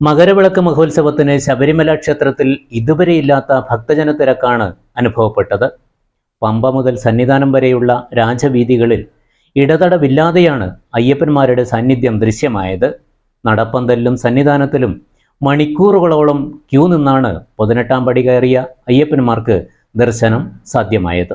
മകരവിളക്ക് മഹോത്സവത്തിന് ശബരിമല ക്ഷേത്രത്തിൽ ഇതുവരെയില്ലാത്ത ഭക്തജന തിരക്കാണ് അനുഭവപ്പെട്ടത്. പമ്പ മുതൽ സന്നിധാനം വരെയുള്ള രാജവീതികളിൽ ഇടതടവില്ലാതെയാണ് അയ്യപ്പന്മാരുടെ സാന്നിധ്യം ദൃശ്യമായത്. നടപ്പന്തലിലും സന്നിധാനത്തിലും മണിക്കൂറുകളോളം ക്യൂ നിന്നാണ് പതിനെട്ടാം പടി കയറിയ അയ്യപ്പന്മാർക്ക് ദർശനം സാധ്യമായത്.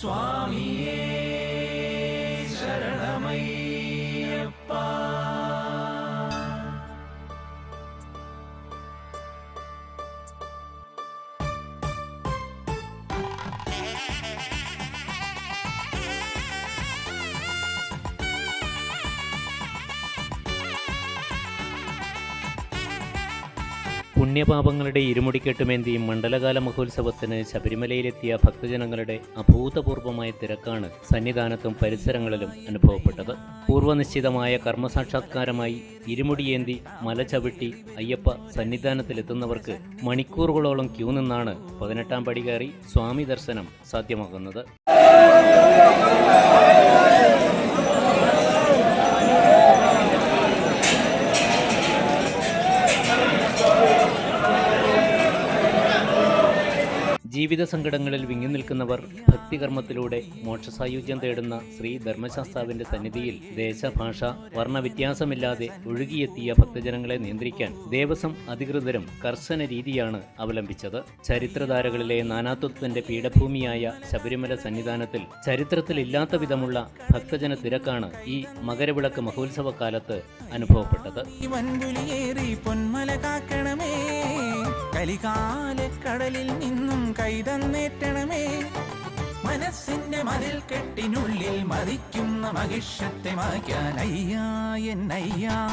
சுவாமியே சரணமை പുണ്യപാപങ്ങളുടെ ഇരുമുടിക്കെട്ടുമേന്തി മണ്ഡലകാല മഹോത്സവത്തിന് ശബരിമലയിലെത്തിയ ഭക്തജനങ്ങളുടെ അഭൂതപൂർവമായ തിരക്കാണ് സന്നിധാനത്തും പരിസരങ്ങളിലും അനുഭവപ്പെട്ടത്. പൂർവനിശ്ചിതമായ കർമ്മസാക്ഷാത്കാരമായി ഇരുമുടിയേന്തി മല ചവിട്ടി അയ്യപ്പ സന്നിധാനത്തിലെത്തുന്നവർക്ക് മണിക്കൂറുകളോളം ക്യൂ നിന്നാണ് പതിനെട്ടാം പടി കയറി സ്വാമി ദർശനം സാധ്യമാകുന്നത്. ജീവിത സങ്കടങ്ങളിൽ വിങ്ങി നിൽക്കുന്നവർ ഭക്തികർമ്മത്തിലൂടെ മോക്ഷസായുജ്യം തേടുന്ന ശ്രീ ധർമ്മശാസ്താവിന്റെ സന്നിധിയിൽ ദേശഭാഷ വർണവ്യത്യാസമില്ലാതെ ഒഴുകിയെത്തിയ ഭക്തജനങ്ങളെ നിയന്ത്രിക്കാൻ ദേവസ്വം അധികൃതരും കർശന രീതിയാണ് അവലംബിച്ചത്. ചരിത്രധാരകളിലെ നാനാത്വത്തിന്റെ പീഠഭൂമിയായ ശബരിമല സന്നിധാനത്തിൽ ചരിത്രത്തിലില്ലാത്ത വിധമുള്ള ഭക്തജന തിരക്കാണ് ഈ മകരവിളക്ക് മഹോത്സവ കാലത്ത് അനുഭവപ്പെട്ടത് പൊന്മല കാക്കണമേ. കലികാലക്കടലിൽ നിന്നും കൈതന്നേറ്റണമേ. മനസ്സിന്റെ മതിൽ കെട്ടിനുള്ളിൽ മതിക്കുന്ന മഹിഷത്തെ മായ്ക്കാൻ അയ്യാ എന്നയ്യാ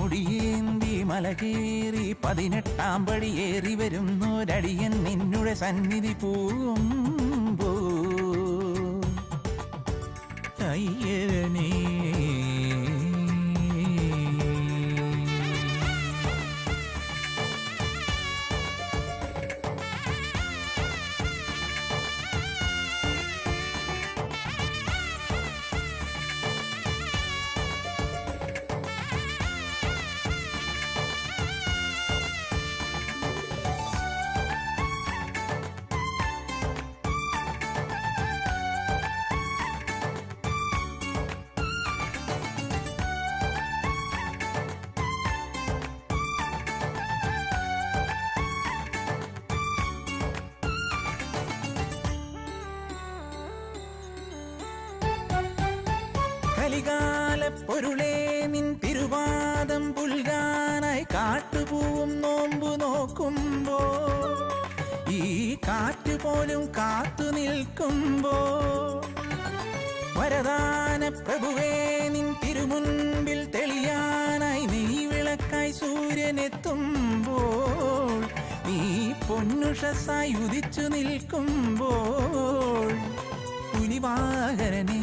മുടിയേന്തി മലകേറി പതിനെട്ടാം പടിയേറി വരുന്നൊരടിയൻ നിന്നുടെ സന്നിധി പൂവുമ്പോ. അയ്യനേ കലികാല പൊരുളേ നിൻ തിരുവാദം പുൽകാനായി കാട്ടുപൂവും നോമ്പു നോക്കുമ്പോ ഈ കാറ്റ് പോലും കാത്തു നിൽക്കുമ്പോ വരദാന പ്രഭുവേ നിൻ തിരുമുൻപിൽ തെളിയാനായി നീ വിളക്കായി സൂര്യനെത്തുമ്പോൾ നീ പൊന്നുഷസായി ഉദിച്ചു നിൽക്കുമ്പോൾ പുലിവാഹരനെ